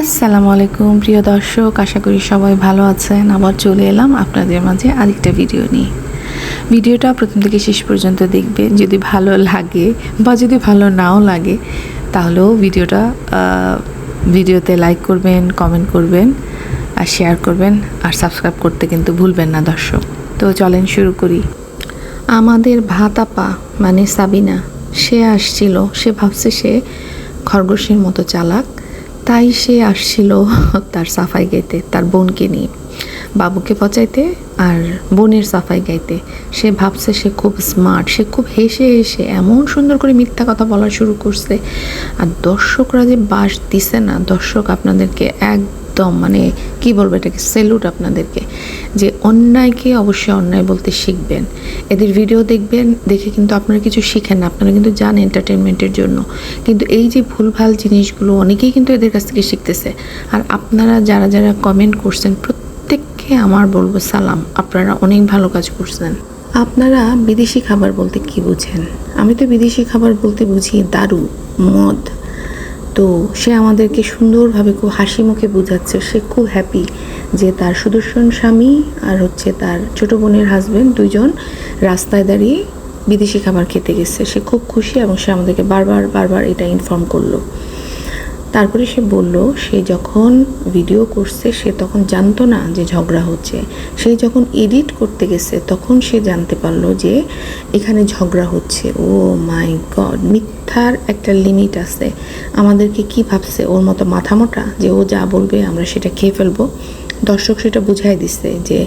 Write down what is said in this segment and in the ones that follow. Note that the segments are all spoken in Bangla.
আসসালামু আলাইকুম, প্রিয় দর্শক। আশা করি সবাই ভালো আছেন। আবার চলে এলাম আপনাদের মাঝে আরেকটা ভিডিও নিয়ে। ভিডিওটা প্রথম থেকে শেষ পর্যন্ত দেখবেন। যদি ভালো লাগে বা যদি ভালো নাও লাগে, তাহলেও ভিডিওটা ভিডিওতে লাইক করবেন কমেন্ট করবেন, আর শেয়ার করবেন, আর সাবস্ক্রাইব করতে কিন্তু ভুলবেন না দর্শক। তো চলেন শুরু করি। আমাদের ভাতাপা মানে সাবিনা, সে আসছিল। সে ভাবছে সে খরগোশের মতো চালাক। তাই সে আসছিল তার সাফাই গাইতে, তার বোনকে নিয়ে। বাবুকে পচাইতে আর বোনের সাফাই গাইতে। সে ভাবছে সে খুব স্মার্ট সে খুব হেসে হেসে এমন সুন্দর করে মিথ্যা কথা বলা শুরু করছে। আর দর্শকরা যে বাস দিছে না, দর্শক আপনাদেরকে একদম মানে কি বলব এটাকে সেলুট আপনাদেরকে, যে অন্যায়কে অবশ্যই অন্যায় বলতে শিখবেন। এদের ভিডিও দেখবেন, দেখে কিন্তু আপনারা কিছু শিখেন না, আপনারা কিন্তু যান এন্টারটেনমেন্টের জন্য। কিন্তু এই যে ভুলভাল জিনিসগুলো অনেকেই কিন্তু এদের কাছ থেকে শিখতেছে। আর আপনারা যারা যারা কমেন্ট করছেন, প্রত্যেককে আমার বলব সালাম, আপনারা অনেক ভালো কাজ করছেন। আপনারা বিদেশি খাবার বলতে কি বুঝেন? আমি তো বিদেশি খাবার বলতে বুঝি দারু, মদ। তো সে আমাদেরকে সুন্দরভাবে খুব হাসি মুখে বোঝাচ্ছে। সে খুব হ্যাপি যে তার সুদর্শন স্বামী আর হচ্ছে তার ছোট বোনের হাজবেন্ড দুজন রাস্তায় দাঁড়িয়ে বিদেশি খাবার খেতে গেছে। সে খুব খুশি এবং সে আমাদেরকে বারবার বারবার এটা ইনফর্ম করল। তারপরে সে বলল, সে যখন ভিডিও করছে, সে তখন জানতো না যে ঝগড়া হচ্ছে। সে যখন এডিট করতে গেছে, তখন সে জানতে পারল যে এখানে ঝগড়া হচ্ছে। ও মাই গড মিথ্যার একটা লিমিট আছে। আমাদেরকে কি ভাবছে? ওর মতো মাথা মোটা? যে ও যা বলবে, আমরা সেটা খেয়ে ফেলব? দর্শক সেটা বুঝাই দিচ্ছে যে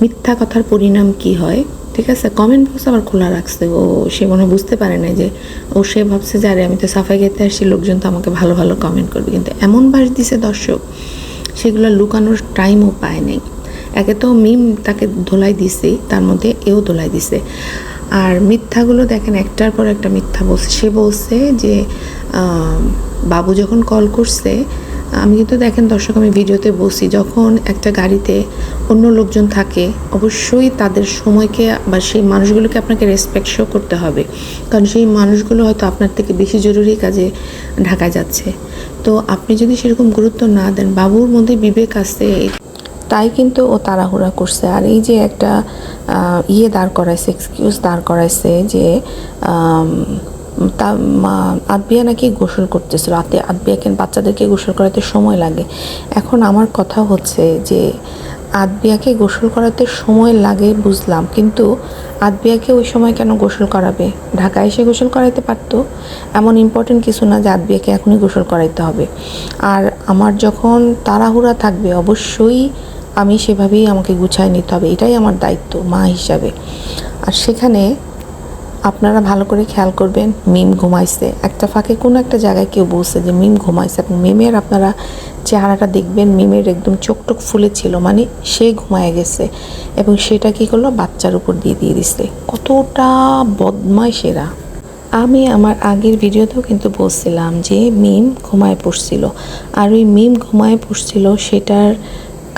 মিথ্যা কথার পরিণাম কি হয়? ঠিক আছে কমেন্ট বক্স আবার খোলা রাখছে। ও, সে মনে বুঝতে পারে না যে, ও সে ভাবছে যে, আরে, আমি তো সাফাই খেতে আসছি, লোকজন তো আমাকে ভালো ভালো কমেন্ট করবে। কিন্তু এমন বাস দিছে দর্শক, সেগুলো লুকানোর টাইমও পায় নাই। একে তো মিম তাকে ধোলাই দিছে, তার মধ্যে এও ধোলাই দিছে। আর মিথ্যাগুলো দেখেন, একটার পর একটা মিথ্যা বলছে। সে বলছে যে বাবু যখন কল করছে আমি কিন্তু দেখেন দর্শক, আমি ভিডিওতে বসি যখন একটা গাড়িতে অন্য লোকজন থাকে, অবশ্যই তাদের সময়কে বা সেই মানুষগুলোকে আপনাকে রেসপেক্ট শো করতে হবে। কারণ সেই মানুষগুলো হয়তো আপনার থেকে বেশি জরুরি কাজে ঢাকায় যাচ্ছে। তো আপনি যদি সেরকম গুরুত্ব না দেন, বাবুর মধ্যে বিবেক আছে, তাই কিন্তু ও তাড়াহুড়া করছে। আর এই যে একটা ইয়ে দাঁড় করাইছে এক্সকিউজ দাঁড় করাইছে যে তা আদবিয়া নাকি গোসল করতেছে। রাতে আদবিয়াকে বাচ্চাদেরকে গোসল করাতে সময় লাগে? এখন আমার কথা হচ্ছে যে, আদবিয়াকে গোসল করাতে সময় লাগে বুঝলাম, কিন্তু আদবিয়াকে ওই সময় কেন গোসল করাবে? ঢাকায় এসে গোসল করাইতে পারতো? এমন ইম্পর্টেন্ট কিছু না যে আদবিয়াকে এখনই গোসল করাইতে হবে। আর আমার যখন তাড়াহুড়া থাকবে, অবশ্যই আমি সেভাবেই আমাকে গুছায় নিতে হবে। এটাই আমার দায়িত্ব, মা হিসাবে। আর সেখানে আপনারা ভালো করে খেয়াল করবেন, মিম ঘুমাইছে। একটা ফাঁকে কোনো একটা জায়গায় কেউ বলছে যে মিম ঘুমাইছে এবং মিমের আপনারা চেহারাটা দেখবেন, মিমের একদম চোখ টোক ফুলে ছিল মানে সে ঘুমায় গেছে এবং সেটা কি করল? বাচ্চার উপর দিয়ে দিয়ে দিছে। কতটা বদমাইশেরা। আমি আমার আগের ভিডিওতেও কিন্তু বলছিলাম যে মিম ঘুমায় পড়ছিল। আর ওই মিম ঘুমায় পড়ছিল সেটার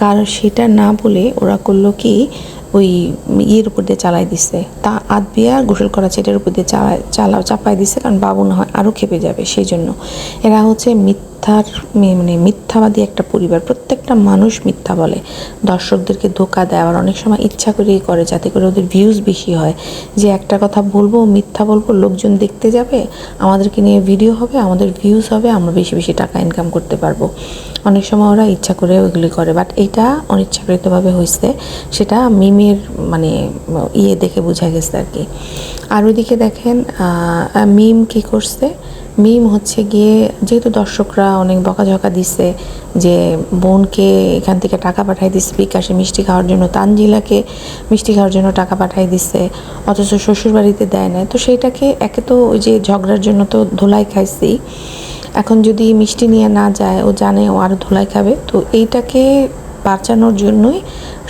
কারণ সেটা না বলে ওরা করল কি, ওই ইয়ের উপর দিয়ে চালাই দিছে। তা আদবিয়া গোসল করা সেটার উপর দিয়ে চালা চাপাই দিছে, কারণ বাবু না হয় আরও খেপে যাবে সেই জন্য এরা হচ্ছে মিথ্যার মানে মিথ্যাবাদী একটা পরিবার। প্রত্যেকটা মানুষ মিথ্যা বলে। দর্শকদেরকে ধোকা দেয়। আবার অনেক সময় ইচ্ছা করেই করে, যাতে করে ওদের ভিউজ বেশি হয়। যে একটা কথা বলব, মিথ্যা বলব, লোকজন দেখতে যাবে, আমাদেরকে নিয়ে ভিডিও হবে, আমাদের ভিউজ হবে, আমরা বেশি বেশি টাকা ইনকাম করতে পারব। অনেক সময় ওরা ইচ্ছা করে ওইগুলি করে। বাট এটা অনিচ্ছাকৃতভাবে হয়েছে সেটা মিমের মানে ইয়ে দেখে বোঝা গেছে আর কি। আর ওইদিকে দেখেন মিম কি করছে? মিম হচ্ছে গিয়ে যেহেতু দর্শকরা অনেক বকাঝকা দিছে যে বোনকে এখান থেকে টাকা পাঠাই দিচ্ছে বিকাশে মিষ্টি খাওয়ার জন্য, তানজিলাকে মিষ্টি খাওয়ার জন্য টাকা পাঠাই দিছে, অথচ শ্বশুরবাড়িতে দেয় না তো সেইটাকে একে তো ওই যে ঝগড়ার জন্য তো ধোলাই খাইছি এখন যদি মিষ্টি নিয়ে না যায়, ও জানে ও আরও ধোলাই খাবে। তো এইটাকে বাঁচানোর জন্যই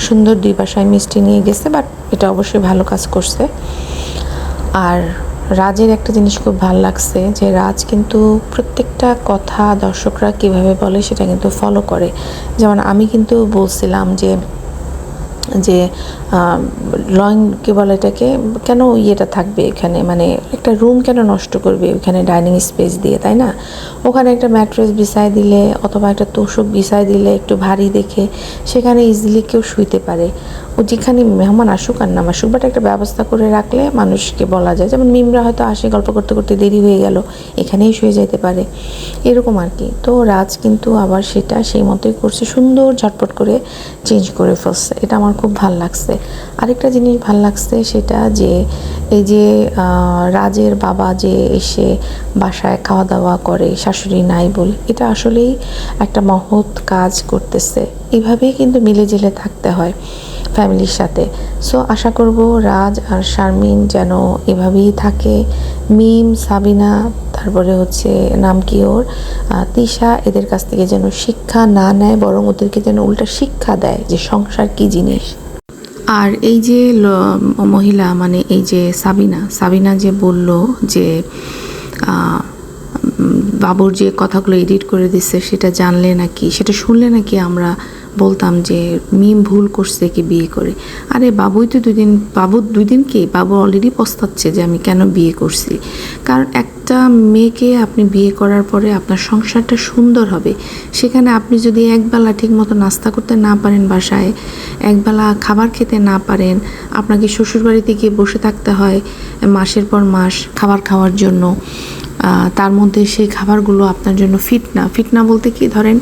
সুন্দর দুই বাসায় মিষ্টি নিয়ে গেছে, বাট এটা অবশ্যই ভালো কাজ করছে। আর রাজের একটা জিনিস খুব ভালো লাগছে যে রাজ কিন্তু প্রত্যেকটা কথা দর্শকরা কীভাবে বলে সেটা কিন্তু ফলো করে। যেমন আমি কিন্তু বলছিলাম যে যে লং কি বলে এটাকে, কেন ইয়েটা থাকবে এখানে? মানে একটা রুম কেন নষ্ট করবে ওখানে ডাইনিং স্পেস দিয়ে, তাই না? ওখানে একটা ম্যাট্রেস বিছায় দিলে অথবা একটা তোষক বিছায় দিলে একটু ভারী দেখে, সেখানে ইজিলি কেউ শুইতে পারে। ও যেখানে মেহমান আসুক আর না আসুক বাট একটা ব্যবস্থা করে রাখলে মানুষকে বলা যায়। যেমন মিমরা হয়তো আসে, গল্প করতে করতে দেরি হয়ে গেল, এখানেই শুয়ে যেতে পারে। এরকম আর কি। তো রাজ কিন্তু আবার সেটা সেই মতোই করছে, সুন্দর ঝটপট করে চেঞ্জ করে ফেলছে। এটা আমার খুব ভালো লাগছে। আরেকটা জিনিস ভালো লাগছে সেটা যে, এই যে রাজের বাবা যে এসে বাসায় খাওয়া দাওয়া করে, শাশুড়ি নাই বলে, এটা আসলেই একটা মহৎ কাজ করতেছে। এভাবেই কিন্তু মিলে জেলে থাকতে হয়। ফ্যামিলির সাথে। সো আশা করব রাজ আর শারমিন যেন এভাবেই থাকে। মিম, সাবিনা, তারপরে হচ্ছে নাম কি ওর? তিশা এদের কাছ থেকে যেন শিক্ষা না নেয়, বরং ওদেরকে যেন উল্টা শিক্ষা দেয় যে সংসার কি জিনিস। আর এই যে মহিলা মানে এই যে সাবিনা সাবিনা যে বলল যে বাবুর যে কথাগুলো এডিট করে দিচ্ছে, সেটা জানলে নাকি, সেটা শুনলে নাকি আমরা বলতাম যে, মিম ভুল করছে কি বিয়ে করে? আরে বাবুই তো দুই দিন, বাবু দুই দিন কি? বাবু অলরেডি পস্তাচ্ছে যে আমি কেন বিয়ে করছি। কারণ একটা মেয়েকে আপনি বিয়ে করার পরে আপনার সংসারটা সুন্দর হবে। সেখানে আপনি যদি একবেলা ঠিক মতো নাস্তা করতে না পারেন বাসায় একবেলা খাবার খেতে না পারেন, আপনাকে শ্বশুরবাড়িতে গিয়ে বসে থাকতে হয় মাসের পর মাস খাবার খাওয়ার জন্য। তার মধ্যে সেই খাবারগুলো আপনার জন্য ফিট না। ফিট না বলতে কি, ধরেন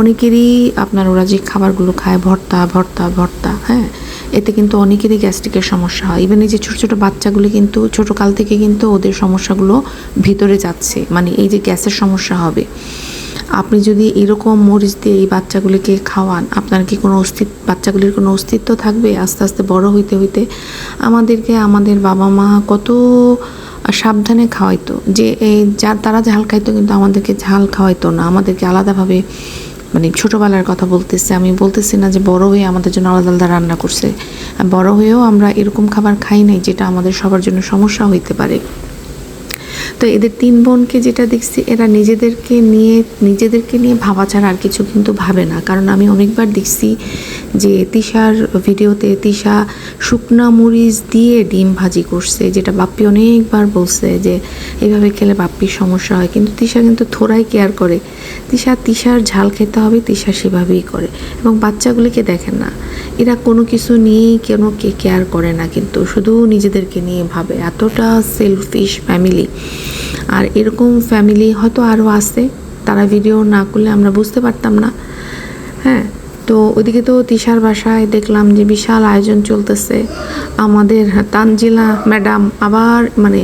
অনেকেরই আপনার ওরা যে খাবারগুলো খায়, ভর্তা ভর্তা ভর্তা হ্যাঁ? এতে কিন্তু অনেকেরই গ্যাস্ট্রিকের সমস্যা হয়। ইভেন এই যে ছোটো ছোটো বাচ্চাগুলো কিন্তু ছোটো কাল থেকে কিন্তু ওদের সমস্যাগুলো ভিতরে যাচ্ছে। মানে এই যে গ্যাসের সমস্যা হবে। আপনি যদি এরকম মরিচ দিয়ে এই বাচ্চাগুলিকে খাওয়ান, আপনার কি কোনো অস্তিত্ব বাচ্চাগুলির কোনো অস্তিত্ব থাকবে? আস্তে আস্তে বড় হইতে হইতে আমাদেরকে, আমাদের বাবা মা কত সাবধানে খাওয়াইতো। যে এই যা, তারা ঝাল খাইতো কিন্তু আমাদেরকে ঝাল খাওয়াইতো না। আমাদেরকে আলাদাভাবে মানে ছোটোবেলার কথা বলতেছে। আমি বলতেছি না যে বড় হয়ে আমাদের জন্য আলাদা আলাদা রান্না করছে। আর বড় হয়েও আমরা এরকম খাবার খাই নাই যেটা আমাদের সবার জন্য সমস্যা হইতে পারে। তো এদের তিন বোনকে যেটা দেখছি, এরা নিজেদেরকে নিয়ে নিজেদেরকে নিয়ে ভাবা ছাড়া আর কিছু কিন্তু ভাবে না। কারণ আমি অনেকবার দেখছি যে তিশার ভিডিওতে তিশা শুকনা মরিচ দিয়ে ডিম ভাজি করছে, যেটা বাপ্পি অনেকবার বলছে যে এইভাবে খেলে বাপ্পির সমস্যা হয়। কিন্তু তিশা কিন্তু থোড়াই কেয়ার করে। তিশা তিশার ঝাল খেতে হবে, তিশা সেভাবেই করে এবং বাচ্চাগুলিকে দেখেন না। এরা কোনো কিছু নিয়েই কেন কে, কেয়ার করে না কিন্তু, শুধু নিজেদেরকে নিয়ে ভাবে। এতটা সেলফিশ ফ্যামিলি আর এরকম ফ্যামিলি হয়তো আরও আছে, তারা ভিডিও না করলে আমরা বুঝতে পারতাম না। হ্যাঁ তো ওইদিকে তো তিশার বাসায় দেখলাম যে বিশাল আয়োজন চলতেছে। আমাদের তানজিলা ম্যাডাম আবার মানে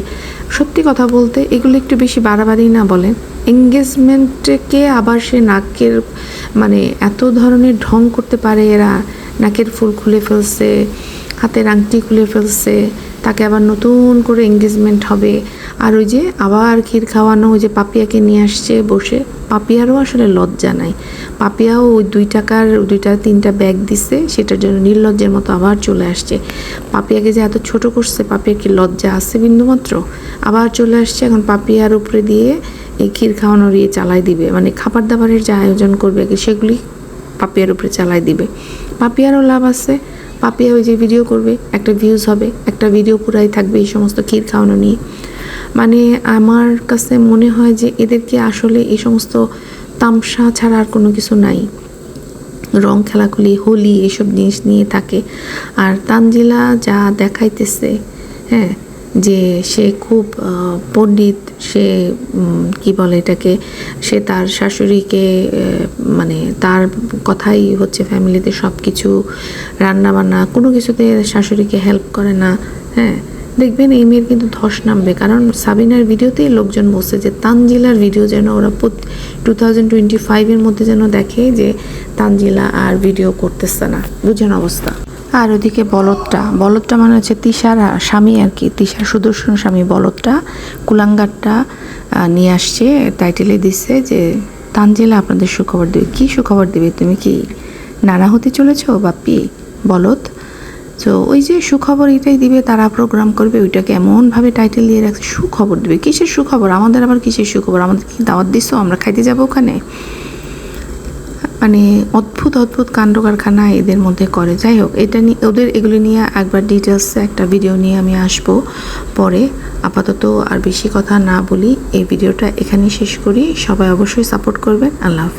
সত্যি কথা বলতে এগুলো একটু বেশি বাড়াবাড়ি না বলে। এঙ্গেজমেন্টকে আবার সে নাকের মানে এত ধরনের ঢং করতে পারে এরা? নাকের ফুল খুলে ফেলছে, হাতের আংটি খুলে ফেলছে। তাকে আবার নতুন করে এঙ্গেজমেন্ট হবে। আর ওই যে আবার ক্ষীর খাওয়ানো, ওই যে পাপিয়াকে নিয়ে আসছে বসে। পাপিয়ারও আসলে লজ্জা নাই। পাপিয়াও ওই দুই টাকার, দুইটা, তিনটা ব্যাগ দিছে, সেটার জন্য নির্লজ্জের মতো আবার চলে আসছে। পাপিয়াকে যে এত ছোট করছে পাপিয়া কি লজ্জা আছে বিন্দুমাত্র? আবার চলে আসছে, এখন পাপিয়ার উপরে দিয়ে এই ক্ষীর খাওয়ানোর ইয়ে চালাই দিবে। মানে খাবার দাবারের যে আয়োজন করবে, সেগুলি পাপিয়ার উপরে চালাই দিবে। পাপিয়ারও লাভ আছে। পাপিয়া ওই যে ভিডিও করবে, একটা ভিউজ হবে, একটা ভিডিও পুরাই থাকবে এই সমস্ত ক্ষীর খাওয়ানো নিয়ে। মানে আমার কাছে মনে হয় যে এদেরকে আসলে এই সমস্ত তামসা ছাড়া আর কোনো কিছু নাই। রং খেলাখুলি, হোলি, এসব জিনিস নিয়ে থাকে। আর তানজিলা যা দেখাইতেছে হ্যাঁ যে সে খুব পণ্ডিত, সে কি বলে এটাকে, সে তার শাশুড়িকে মানে তার কথাই হচ্ছে ফ্যামিলিতে সব কিছু রান্নাবান্না, কোনো কিছুতে শাশুড়িকে হেল্প করে না হ্যাঁ? দেখবেন এই মেয়ের কিন্তু ধস নামবে। কারণ সাবিনার ভিডিওতেই লোকজন বলছে যে তানজিলার ভিডিও যেন ওরা টু থাউজেন্ড টোয়েন্টি ফাইভের মধ্যে যেন দেখে যে তানজিলা আর ভিডিও করতেছে না। বুঝেন অবস্থা। আর ওদিকে বলদটা। বলদটা মানে হচ্ছে তিশার স্বামী আর কি। তিশার সুদর্শন স্বামী বলদটা। কুলাঙ্গারটা নিয়ে আসছে টাইটেলে দিচ্ছে যে, তানজিলা আপনাদের সুখবর দেবে। কী সুখবর দেবে? তুমি কি নানা হতে চলেছো বাপ্পি বলদ। তো ওই যে সুখবর এটাই দিবে, তারা প্রোগ্রাম করবে, ওইটাকে এমনভাবে টাইটেল দিয়ে রাখছে, সুখবর দেবে। কিসের সুখবর? আমাদের আবার কিসের সুখবর? আমাদের কি দাওয়াত দিছো? আমরা খাইতে যাব ওখানে? মানে অদ্ভুত অদ্ভুত কাণ্ড কারখানা এদের মধ্যে করে। যাই হোক, এটা নিয়ে ওদের এগুলি নিয়ে একবার ডিটেলসে একটা ভিডিও নিয়ে আমি আসব পরে। আপাতত আর বেশি কথা না বলি, এই ভিডিওটা এখানেই শেষ করি। সবাই অবশ্যই সাপোর্ট করবেন। আল্লাহ হাফিজ।